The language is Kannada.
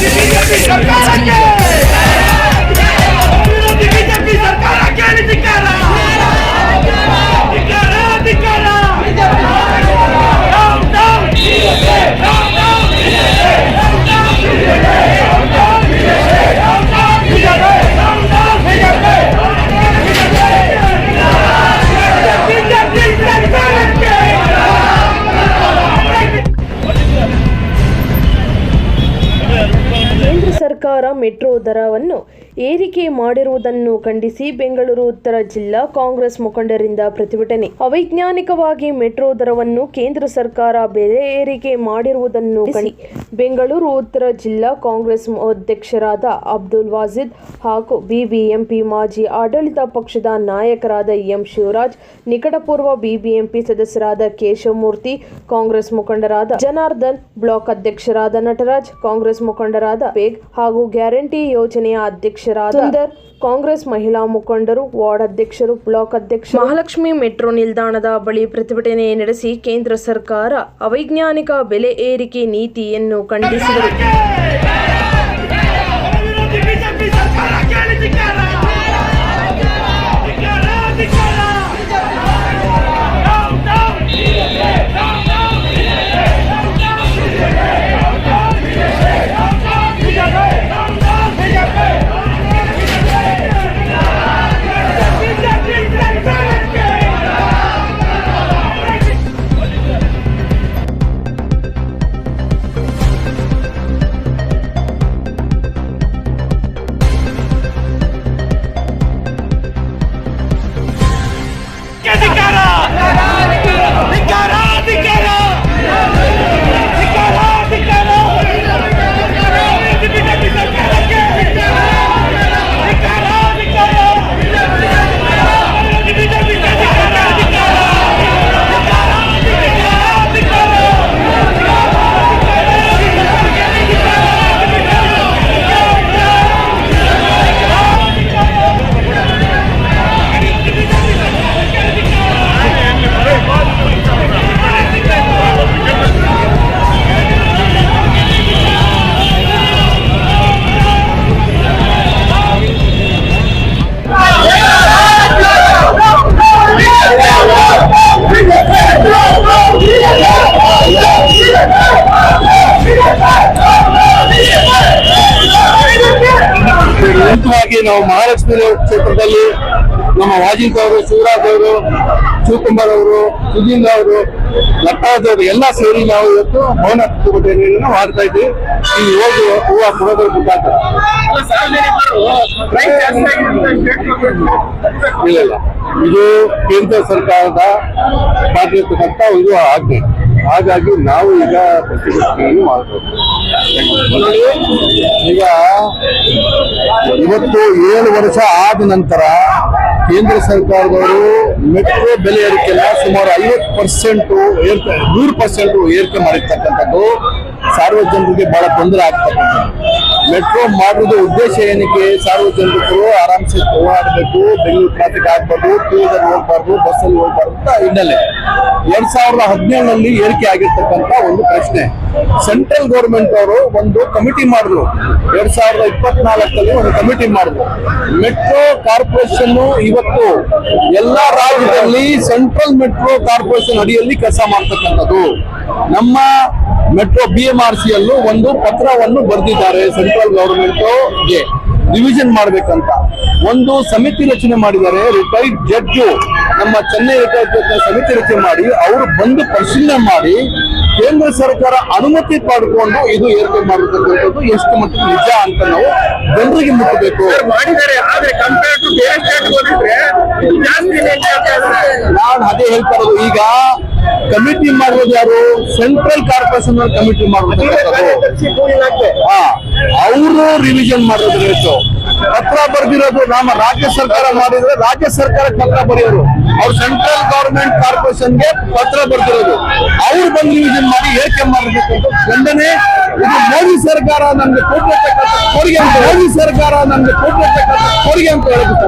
ಬಿಜೆಪಿ ಸರ್ಕಾರ ಮೆಟ್ರೋ ದರವನ್ನು ಏರಿಕೆ ಮಾಡಿರುವುದನ್ನು ಖಂಡಿಸಿ ಬೆಂಗಳೂರು, ಉತ್ತರ ಜಿಲ್ಲಾ ಕಾಂಗ್ರೆಸ್ ಮುಖಂಡರಿಂದ ಪ್ರತಿಭಟನೆ. ಅವೈಜ್ಞಾನಿಕವಾಗಿ ಮೆಟ್ರೋ ದರವನ್ನು ಕೇಂದ್ರ ಸರ್ಕಾರ ಬೆಲೆ ಏರಿಕೆ ಮಾಡಿರುವುದನ್ನು ಬೆಂಗಳೂರು, ಉತ್ತರ ಜಿಲ್ಲಾ ಕಾಂಗ್ರೆಸ್ ಅಧ್ಯಕ್ಷರಾದ ಅಬ್ದುಲ್ ವಾಜಿದ್ ಹಾಗೂ ಬಿಬಿಎಂಪಿ ಮಾಜಿ ಆಡಳಿತ ಪಕ್ಷದ ನಾಯಕರಾದ ಎಂ ಶಿವರಾಜ್, ನಿಕಟಪೂರ್ವ ಬಿಬಿಎಂಪಿ ಸದಸ್ಯರಾದ ಕೇಶವಮೂರ್ತಿ, ಕಾಂಗ್ರೆಸ್ ಮುಖಂಡರಾದ ಜನಾರ್ದನ್, ಬ್ಲಾಕ್ ಅಧ್ಯಕ್ಷರಾದ ನಟರಾಜ್, ಕಾಂಗ್ರೆಸ್ ಮುಖಂಡರಾದ ಬೇಗ್ ಹಾಗೂ ಗ್ಯಾರಂಟಿ ಯೋಜನೆಯ ಅಧ್ಯಕ್ಷರಾದ ಸುಂದರ್ ಕಾಂಗ್ರೆಸ್ ಮಹಿಳಾ ಮುಖಂಡರು, ವಾರ್ಡ್ ಅಧ್ಯಕ್ಷರು, ಬ್ಲಾಕ್ ಅಧ್ಯಕ್ಷ ಮಹಾಲಕ್ಷ್ಮಿ ಮೆಟ್ರೋ ನಿಲ್ದಾಣದ ಬಳಿ ಪ್ರತಿಭಟನೆ ನಡೆಸಿ ಕೇಂದ್ರ ಸರ್ಕಾರ ಅವೈಜ್ಞಾನಿಕ ಬೆಲೆ ಏರಿಕೆ ನೀತಿಯನ್ನು ಖಂಡಿಸಿದರು ಮುಂಚಿತವಾಗಿ ನಾವು ಮಹಾಲಕ್ಷ್ಮಿ ಕ್ಷೇತ್ರದಲ್ಲಿ ನಮ್ಮ ವಾಜಿತ್ ಅವರು, ಶಿವರಾಜ್ ಅವರು, ಶಿವಕುಮಾರ್ ಅವರು ಸುಧೀಂದ್ರ ಅವರು, ನಟರಾಜ್ ಅವರು ಎಲ್ಲ ಸೇರಿ ನಾವು ಇವತ್ತು ಮೌನ ಪ್ರತಿಭಟನೆಯನ್ನು ಮಾಡ್ತಾ ಇದ್ದೀವಿ. ಈ ಹೋಗಿ ಹೂವು ಕೊಡೋದ್ರ ಮುಖಾಂತರ. ಇಲ್ಲ ಇಲ್ಲ. ಇದು ಕೇಂದ್ರ ಸರ್ಕಾರದ ಮಾಡಿರ್ತಕ್ಕಂಥ ಇದು ಆಜ್ಞೆ. ಹಾಗಾಗಿ ನಾವು ಈಗ ಪ್ರತಿಭಟನೆಯನ್ನು ಮಾಡಬೇಕು. ಈಗ ಇವತ್ತು ಏಳು ವರ್ಷ ಆದ ನಂತರ ಕೇಂದ್ರ ಸರ್ಕಾರದವರು ಮೆಟ್ರೋ ಬೆಲೆ ಏರಿಕೆಲ್ಲ ಸುಮಾರು ಐವತ್ತು ಪರ್ಸೆಂಟ್ ಏರ್ಕೆ ನೂರು ಪರ್ಸೆಂಟ್ ಏರಿಕೆ ಮಾಡಿರ್ತಕ್ಕಂಥದ್ದು. ಸಾರ್ವಜನಿಕರಿಗೆ ಬಹಳ ತೊಂದರೆ ಆಗ್ತಕ್ಕಂಥದ್ದು. ಮೆಟ್ರೋ ಮಾಡುವುದು ಉದ್ದೇಶ ಏನಕ್ಕೆ? ಸಾರ್ವಜನಿಕರು ಆರಾಮ್ಸೆ ಓಡಾಡಬೇಕು, ಬೆಂಗಳೂರು ಟ್ರಾಫಿಕ್ ಆಗ್ಬಾರ್ದು ಟೂ ವೀಲರ್ ಹೋಗ್ಬಾರ್ದು ಬಸ್ಸಲ್ಲಿ ಹೋಗ್ಬಾರ್ದು ಅಂತ ಹಿನ್ನೆಲೆ. ಎರಡ್ ಸಾವಿರದ ಹದಿನೇಳರಲ್ಲಿ ಏರಿಕೆ ಆಗಿರ್ತಕ್ಕಂಥ ಒಂದು ಪ್ರಶ್ನೆ. ಸೆಂಟ್ರಲ್ ಗೌರ್ಮೆಂಟ್ ಅವರು ಒಂದು ಕಮಿಟಿ ಮಾಡಿದ್ರು. ಎರಡ್ ಸಾವಿರದ ಇಪ್ಪತ್ನಾಲ್ಕಲ್ಲಿ ಒಂದು ಕಮಿಟಿ ಮಾಡಿದ್ರು. ಮೆಟ್ರೋ ಕಾರ್ಪೊರೇಷನ್ ಇವತ್ತು ಎಲ್ಲಾ ರಾಜ್ಯದಲ್ಲಿ ಸೆಂಟ್ರಲ್ ಮೆಟ್ರೋ ಕಾರ್ಪೊರೇಷನ್ ಅಡಿಯಲ್ಲಿ ಕೆಲಸ ಮಾಡ್ತಕ್ಕಂಥದ್ದು. ನಮ್ಮ metro B M R C ಅಲ್ಲೂ ಒಂದು ಪತ್ರವನ್ನು ಬರೆದಿದ್ದಾರೆ ಸೆಂಟ್ರಲ್ ಗವರ್ಮೆಂಟ್ಗೆ ರಿವಿಷನ್ ಮಾಡ್ಬೇಕಂತ ಒಂದು ಸಮಿತಿ ರಚನೆ ಮಾಡಿದ್ದಾರೆ ರಿಟೈರ್ಡ್ ಜಡ್ಜ್ ನಮ್ಮ ಚೆನ್ನೈ ರಿಟೈರ್ಡ್ ಜಡ್ಜ್ ಸಮಿತಿ ರಚನೆ ಮಾಡಿ ಅವರು ಬಂದು ಪರಿಶೀಲನೆ ಮಾಡಿ ಕೇಂದ್ರ ಸರ್ಕಾರ ಅನುಮತಿ ಪಡ್ಕೊಂಡು ಇದು ಏರ್ಪಡೆ ಮಾಡಿರ್ತಕ್ಕಂಥದ್ದು ಎಷ್ಟು ಮಟ್ಟಿಗೆ ನಿಜ ಅಂತ ನಾವು ಜನರಿಗೆ ಮುಟ್ಟಬೇಕು ಮಾಡಿದ್ದಾರೆ ಆದ್ರೆ ಕಂಪೇರ್ ಟು ಬೇರೆ ಸ್ಟೇಟ್. ನಾನು ಅದೇ ಹೇಳ್ತಾ ಇರೋದು ಈಗ ಕಮಿಟಿ ಮಾಡುವುದು ಯಾರು? ಸೆಂಟ್ರಲ್ ಕಾರ್ಪೊರೇಷನ್ ಕಮಿಟಿ ಇಲಾಖೆ ಅವರು ರಿವಿಷನ್ ಮಾಡೋದು ಪತ್ರ ಬರೆದಿರೋದು ನಮ್ಮ ರಾಜ್ಯ ಸರ್ಕಾರ ಮಾಡಿದ್ರೆ ರಾಜ್ಯ ಸರ್ಕಾರಕ್ಕೆ ಪತ್ರ ಬರೆಯೋರು. ಅವ್ರು ಸೆಂಟ್ರಲ್ ಗವರ್ಮೆಂಟ್ ಕಾರ್ಪೊರೇಷನ್ಗೆ ಪತ್ರ ಬರೆದಿರೋದು. ಅವ್ರು ಬಂದು ರಿವಿಷನ್ ಮಾಡಿ ಏಕೆ ಮಾಡಬೇಕು ಅಂತ ಖಂಡನೆ. ಇದು ಮೋದಿ ಸರ್ಕಾರ ನಮ್ಗೆ ಕೊಟ್ಟಿರ್ತಕ್ಕಂಥ ಕೊಡುಗೆ ಅಂತ ಮೋದಿ ಸರ್ಕಾರ ನಮ್ಗೆ ಕೊಟ್ಟಿರ್ತಕ್ಕಂಥ ಕೊಡುಗೆ ಅಂತ ಹೇಳಬೇಕು